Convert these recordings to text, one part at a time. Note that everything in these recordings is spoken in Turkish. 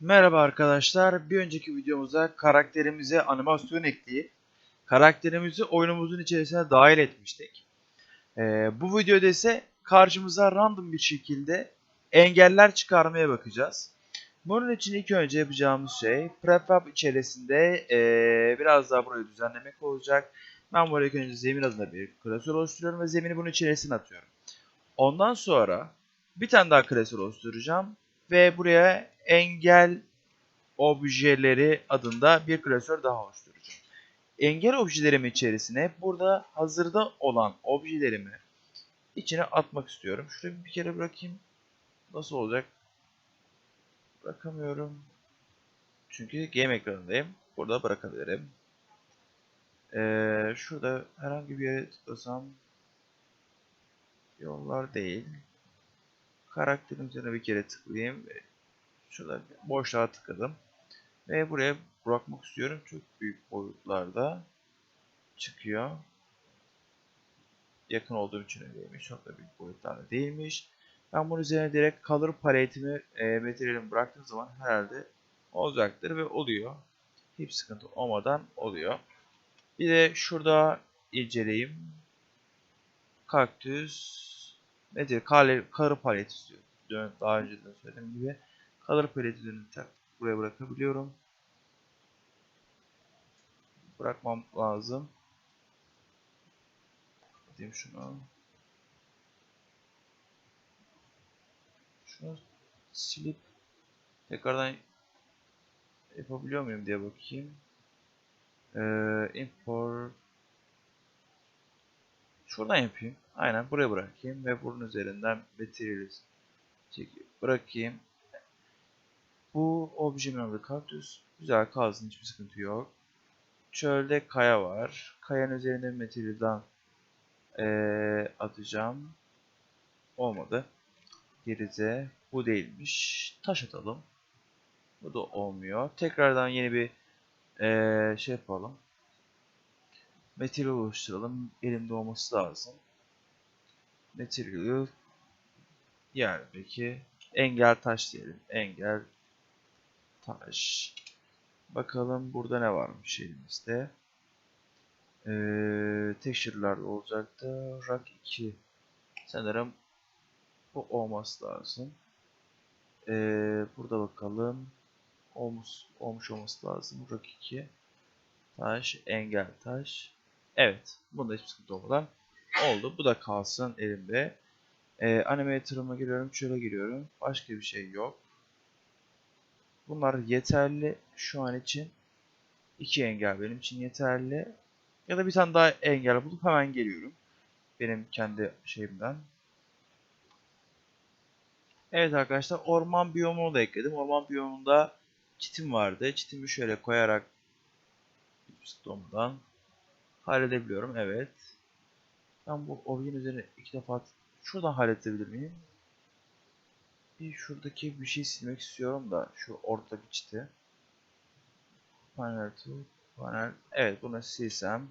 Merhaba arkadaşlar. Bir önceki videomuzda karakterimize animasyon ekleyip karakterimizi oyunumuzun içerisine dahil etmiştik. Ee, bu videoda ise karşımıza random bir şekilde engeller çıkarmaya bakacağız. Bunun için ilk önce yapacağımız şey prefab içerisinde ee, biraz daha burayı düzenlemek olacak. Ben buraya ilk önce zemin adına bir klasör oluşturuyorum ve zemini bunun içerisine atıyorum. Ondan sonra bir tane daha klasör oluşturacağım ve buraya engel objeleri adında bir klasör daha oluşturacağım. Engel objelerimi içerisine burada hazırda olan objelerimi içine atmak istiyorum. Şuraya bir kere bırakayım. Nasıl olacak? Bırakamıyorum. Çünkü game ekranındayım. Burada bırakabilirim. Ee, şurada herhangi bir yere tıklasam yollar değil. Karakterin üzerine bir kere tıklayayım. ve Şurada boşluğa tıkladım. Ve buraya bırakmak istiyorum. Çok büyük boyutlarda çıkıyor. Yakın olduğum için öyleymiş. Çok da büyük boyutlarda değilmiş. Ben bunun üzerine direkt color paletimi e, materyalimi bıraktığım zaman herhalde olacaktır ve oluyor. Hiç sıkıntı olmadan oluyor. Bir de şurada inceleyeyim. Kaktüs nedir? Color, color palet istiyor. Daha önce de söylediğim gibi color paletini tak buraya bırakabiliyorum. Bırakmam lazım. Diyeyim şunu. Şunu silip tekrardan yapabiliyor muyum diye bakayım. Ee, import Şuradan yapayım. Aynen buraya bırakayım ve bunun üzerinden materials çekip bırakayım. Bu objemin adı kaktüs. Güzel kalsın hiçbir sıkıntı yok. Çölde kaya var. Kayanın üzerinde materialden ee, atacağım. Olmadı. Gerize bu değilmiş. Taş atalım. Bu da olmuyor. Tekrardan yeni bir ee, şey yapalım. Material oluşturalım. Elimde olması lazım. Material yani peki engel taş diyelim. Engel taş. Bakalım burada ne varmış elimizde. Ee, texture'lar olacaktı. Rock 2. Sanırım bu olması lazım. Ee, burada bakalım. Olmuş, olmuş olması lazım. Rock 2. Taş, engel taş. Evet. Bunda hiçbir sıkıntı olmadan oldu. Bu da kalsın elimde. Ee, animator'ıma giriyorum. Şöyle giriyorum. Başka bir şey yok. Bunlar yeterli şu an için. İki engel benim için yeterli. Ya da bir tane daha engel bulup hemen geliyorum. Benim kendi şeyimden. Evet arkadaşlar orman biyomunu da ekledim. Orman biyomunda çitim vardı. Çitimi şöyle koyarak Stone'dan halledebiliyorum. Evet. Ben bu objenin üzerine iki defa şuradan halledebilir miyim? Bir şuradaki bir şey silmek istiyorum da şu ortadaki çiti. Panel to panel. Evet bunu silsem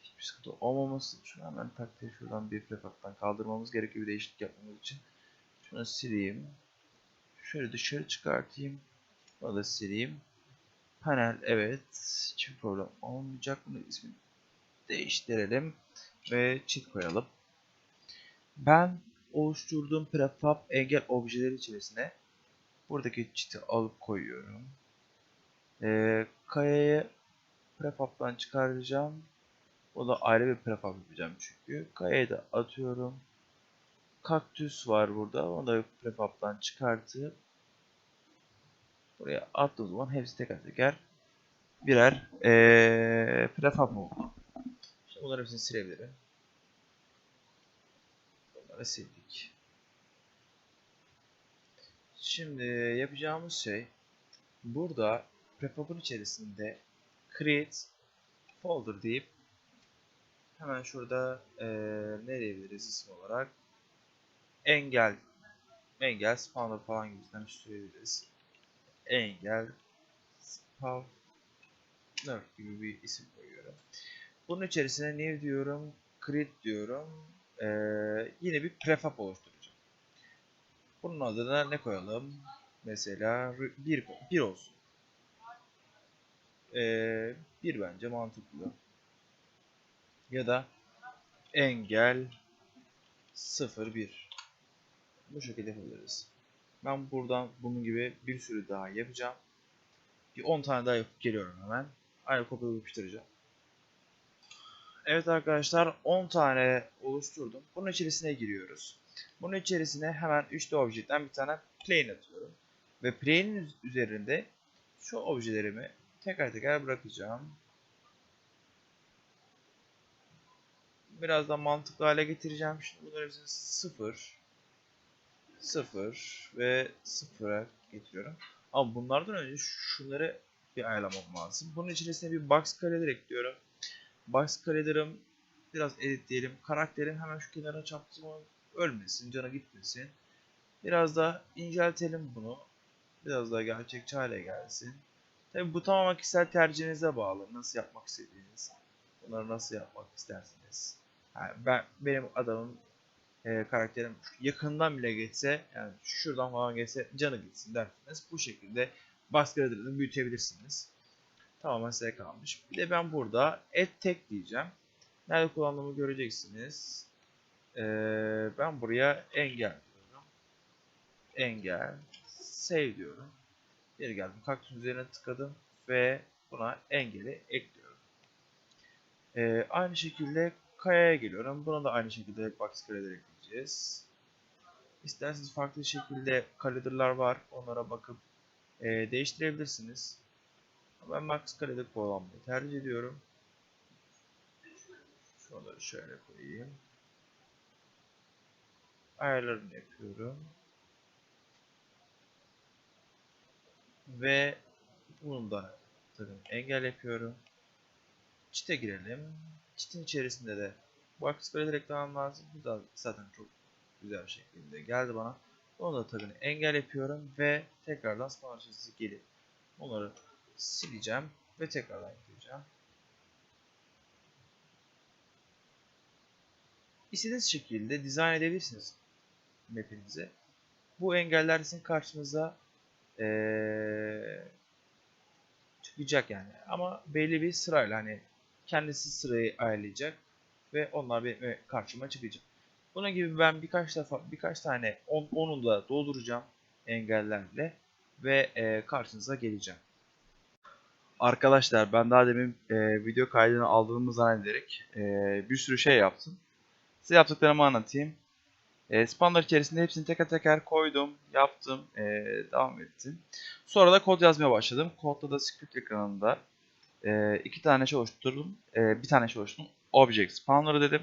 hiçbir sıkıntı olmaması. Şunu hemen taktiği şuradan bir prefab'dan kaldırmamız gerekiyor bir değişiklik yapmamız için. Şunu sileyim. Şöyle dışarı çıkartayım. Bunu da sileyim. Panel evet. Hiçbir problem olmayacak. Bunu ismini değiştirelim. Ve çift koyalım. Ben oluşturduğum prefab engel objeleri içerisine buradaki çiti alıp koyuyorum. Ee, kayayı prefab'dan çıkaracağım. O da ayrı bir prefab yapacağım çünkü. Kayayı da atıyorum. Kaktüs var burada. Onu da prefab'dan çıkartıp buraya attığım zaman hepsi teker teker birer ee, prefab oldu. Bunları hepsini silebilirim. Bunları sildik. Şimdi yapacağımız şey burada prefab'ın içerisinde create folder deyip hemen şurada ee, ne diyebiliriz isim olarak engel engel spawner falan gibisinden bir söyleyebiliriz. Engel spawner gibi bir isim koyuyorum. Bunun içerisine new diyorum, create diyorum. Ee, yine bir prefab oluşturacağım. Bunun adına ne koyalım? Mesela 1 1 olsun. Ee, 1 bence mantıklı. Ya da engel 0 1. Bu şekilde yapabiliriz. Ben buradan bunun gibi bir sürü daha yapacağım. Bir 10 tane daha yapıp geliyorum hemen. Aynı kopyayı yapıştıracağım. Evet arkadaşlar 10 tane oluşturdum. Bunun içerisine giriyoruz. Bunun içerisine hemen 3D obje'den bir tane plane atıyorum. Ve plane'in üzerinde şu objelerimi teker teker bırakacağım. Biraz da mantıklı hale getireceğim. Şimdi bunları hepsini 0 0 ve 0'a getiriyorum. Ama bunlardan önce şunları bir ayarlamam lazım. Bunun içerisine bir box collider ekliyorum. Box collider'ım biraz editleyelim. Karakterim hemen şu kenara çarptım ölmesin, canı gitmesin. Biraz da inceltelim bunu. Biraz daha gerçekçi hale gelsin. Tabi bu tamamen kişisel tercihinize bağlı. Nasıl yapmak istediğiniz. Bunları nasıl yapmak istersiniz. Yani ben benim adamım e, karakterim yakından bile geçse yani şuradan falan geçse canı gitsin dersiniz. Bu şekilde baskı büyütebilirsiniz. Tamamen size kalmış. Bir de ben burada add tek diyeceğim. Nerede kullandığımı göreceksiniz. Ee, ben buraya engel diyorum. Engel. Save diyorum. Geri geldim. Kaktüsün üzerine tıkladım ve buna engeli ekliyorum. Ee, aynı şekilde kayaya geliyorum. Buna da aynı şekilde box collider ekleyeceğiz. İsterseniz farklı şekilde collider'lar var. Onlara bakıp e, değiştirebilirsiniz. Ben max collider kullanmayı tercih ediyorum. Şunları şöyle koyayım. Ayarlarını yapıyorum. Ve bunu da tabii engel yapıyorum. Çite girelim. Çitin içerisinde de box collider eklemem lazım. Bu da zaten çok güzel şekilde geldi bana. Onu da tabii engel yapıyorum ve tekrardan spawn gelip onları sileceğim ve tekrardan yükleyeceğim. İstediğiniz şekilde dizayn edebilirsiniz map'inizi. Bu engeller sizin karşınıza ee, çıkacak yani. Ama belli bir sırayla hani kendisi sırayı ayarlayacak ve onlar benim karşıma çıkacak. Bunun gibi ben birkaç defa birkaç tane on, onu da dolduracağım engellerle ve e, karşınıza geleceğim. Arkadaşlar ben daha demin e, video kaydını aldığımı zannederek e, bir sürü şey yaptım. Size yaptıklarımı anlatayım. E, spanner içerisinde hepsini teker teker koydum, yaptım, e, devam ettim. Sonra da kod yazmaya başladım. Kodda da script ekranında e, iki tane şey oluşturdum. E, bir tane şey oluşturdum. Object Spawner dedim.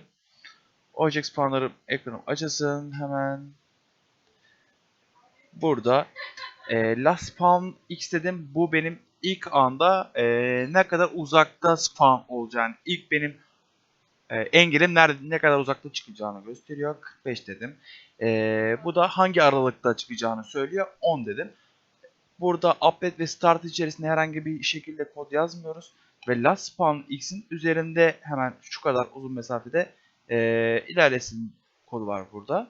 Object Spawner'ı ekranım açılsın hemen. Burada e, last spawn x dedim. Bu benim ilk anda e, ne kadar uzakta spawn olacağını, ilk benim e, engelin nerede ne kadar uzakta çıkacağını gösteriyor. 45 dedim. E, bu da hangi aralıkta çıkacağını söylüyor. 10 dedim. Burada update ve start içerisinde herhangi bir şekilde kod yazmıyoruz. Ve last spawn x'in üzerinde hemen şu kadar uzun mesafede e, ilerlesin kodu var burada.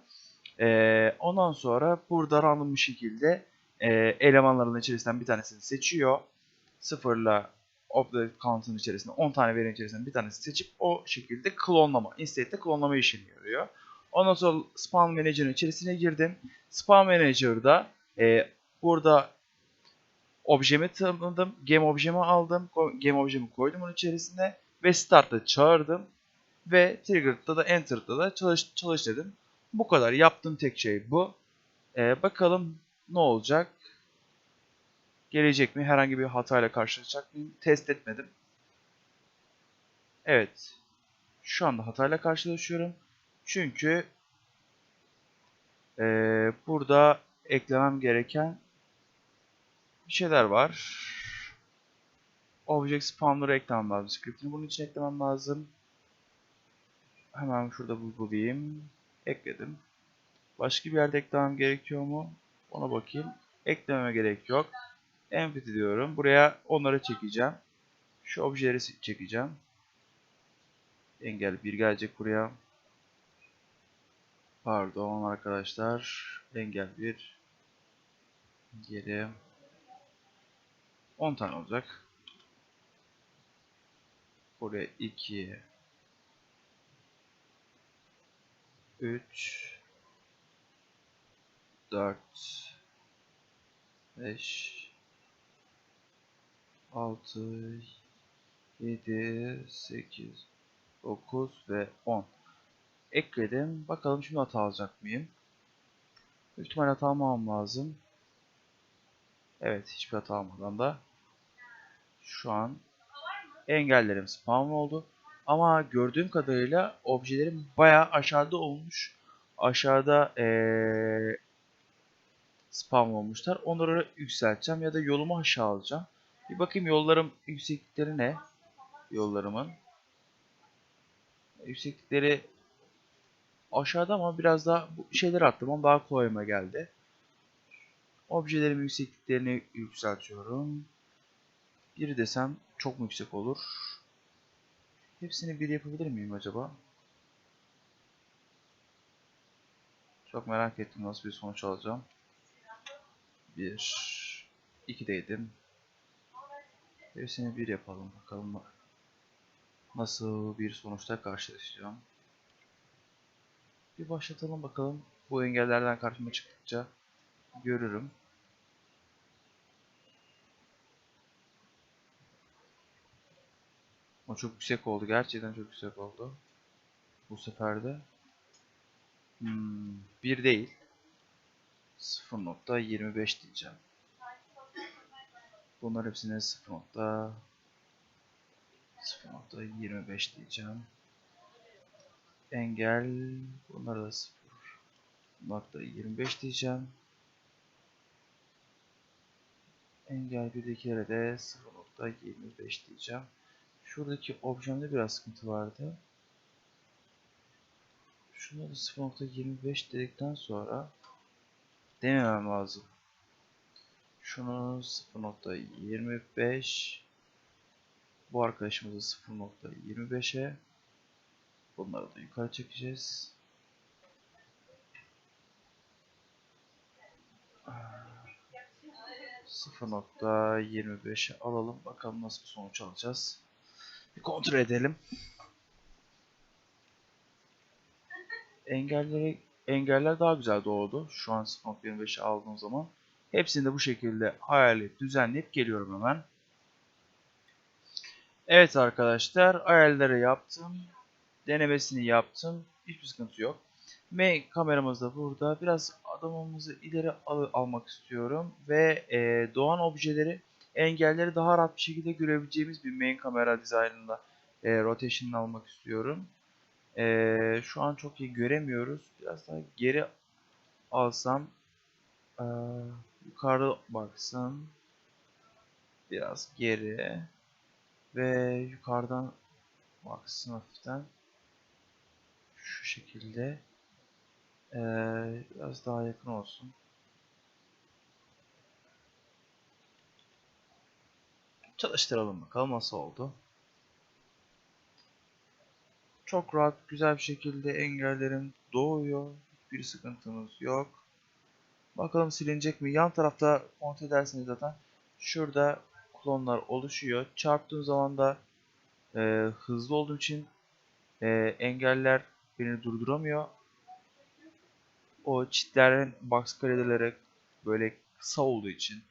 E, ondan sonra burada random bir şekilde e, elemanların içerisinden bir tanesini seçiyor. Sıfırla object count'un içerisinde 10 tane verinin içerisinden bir tanesini seçip o şekilde klonlama, instate'de klonlama işini yarıyor. Ondan sonra Spawn Manager'ın içerisine girdim. Spawn Manager'da e, burada objemi tanımladım. Game objemi aldım. Game objemi koydum onun içerisine. Ve start'ta çağırdım. Ve trigger'da da enter'da da çalış, çalış dedim. Bu kadar. Yaptığım tek şey bu. Ee, bakalım ne olacak. Gelecek mi? Herhangi bir hatayla karşılaşacak mıyım? Test etmedim. Evet. Şu anda hatayla karşılaşıyorum. Çünkü ee, burada eklemem gereken bir şeyler var. Object Spawner'ı eklemem lazım. Script'ini bunun için eklemem lazım. Hemen şurada bulayım. Ekledim. Başka bir yerde eklemem gerekiyor mu? Ona bakayım. Eklememe gerek yok. Empty diyorum. Buraya onları çekeceğim. Şu objeleri çekeceğim. Engel 1 gelecek buraya. Pardon arkadaşlar. Engel 1. Geri 10 tane olacak. Buraya 2 3 4 5 6 7 8 9 ve 10 ekledim. Bakalım şimdi hata alacak mıyım? Büyük ihtimal hata almam lazım. Evet hiçbir hata almadan da şu an engellerim spam oldu. Ama gördüğüm kadarıyla objelerim bayağı aşağıda olmuş. Aşağıda ee, spam olmuşlar. Onları yükselteceğim ya da yolumu aşağı alacağım. Bir bakayım yollarım yükseklikleri ne? Yollarımın. Yükseklikleri aşağıda ama biraz daha bu şeyleri attım daha kolayıma geldi. Objelerimin yüksekliklerini yükseltiyorum. Bir desem çok mu yüksek olur? Hepsini bir yapabilir miyim acaba? Çok merak ettim nasıl bir sonuç alacağım. Bir, iki deydim. Hepsini bir yapalım bakalım nasıl bir sonuçta karşılaşacağım. Bir başlatalım bakalım. Bu engellerden karşıma çıktıkça görürüm. O çok yüksek oldu. Gerçekten çok yüksek oldu. Bu sefer de. Hmm, bir değil. 0.25 diyeceğim. Bunlar hepsine 0.25 diyeceğim. Engel bunlara da 0.25 diyeceğim. Engel birdekilere de 0.25 diyeceğim. Şuradaki objemde biraz sıkıntı vardı. Şunları 0.25 dedikten sonra denemem lazım. Şunu 0.25 bu arkadaşımızı 0.25'e bunları da yukarı çekeceğiz. %0.25'e alalım. Bakalım nasıl bir sonuç alacağız. Bir kontrol edelim. Engelleri engeller daha güzel doğdu. Şu an 0.25'e aldığım zaman. Hepsini de bu şekilde hayal düzenleyip geliyorum hemen. Evet arkadaşlar ayarları yaptım. Denemesini yaptım. Hiçbir sıkıntı yok. Main kameramız da burada. Biraz adamımızı ileri al almak istiyorum. Ve e, doğan objeleri engelleri daha rahat bir şekilde görebileceğimiz bir main kamera dizaynında e, rotation'ını almak istiyorum. E, şu an çok iyi göremiyoruz. Biraz daha geri alsam e, yukarıda baksın. Biraz geri ve yukarıdan baksın hafiften şu şekilde ee, biraz daha yakın olsun. Çalıştıralım bakalım nasıl oldu. Çok rahat, güzel bir şekilde engellerim doğuyor. Hiçbir sıkıntımız yok. Bakalım silinecek mi? Yan tarafta kontrol ederseniz zaten şurada klonlar oluşuyor. Çarptığım zaman da e, hızlı olduğu için e, engeller beni durduramıyor. O çitlerin box karedeleri böyle kısa olduğu için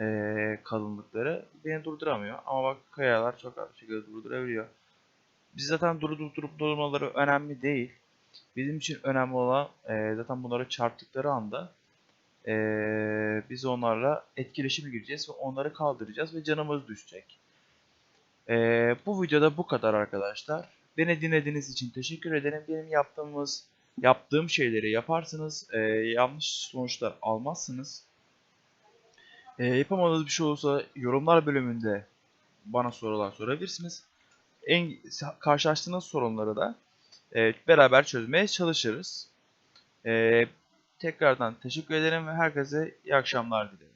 e, kalınlıkları beni durduramıyor. Ama bak kayalar çok az bir şekilde durdurabiliyor. Biz zaten durdurup durup durmaları önemli değil. Bizim için önemli olan e, zaten bunları çarptıkları anda e, biz onlarla etkileşime gireceğiz ve onları kaldıracağız ve canımız düşecek. E, bu videoda bu kadar arkadaşlar. Beni dinlediğiniz için teşekkür ederim. Benim yaptığımız yaptığım şeyleri yaparsınız. E, yanlış sonuçlar almazsınız. E, yapamadığınız bir şey olursa yorumlar bölümünde bana sorular sorabilirsiniz. En karşılaştığınız sorunları da e, beraber çözmeye çalışırız. E, tekrardan teşekkür ederim ve herkese iyi akşamlar dilerim.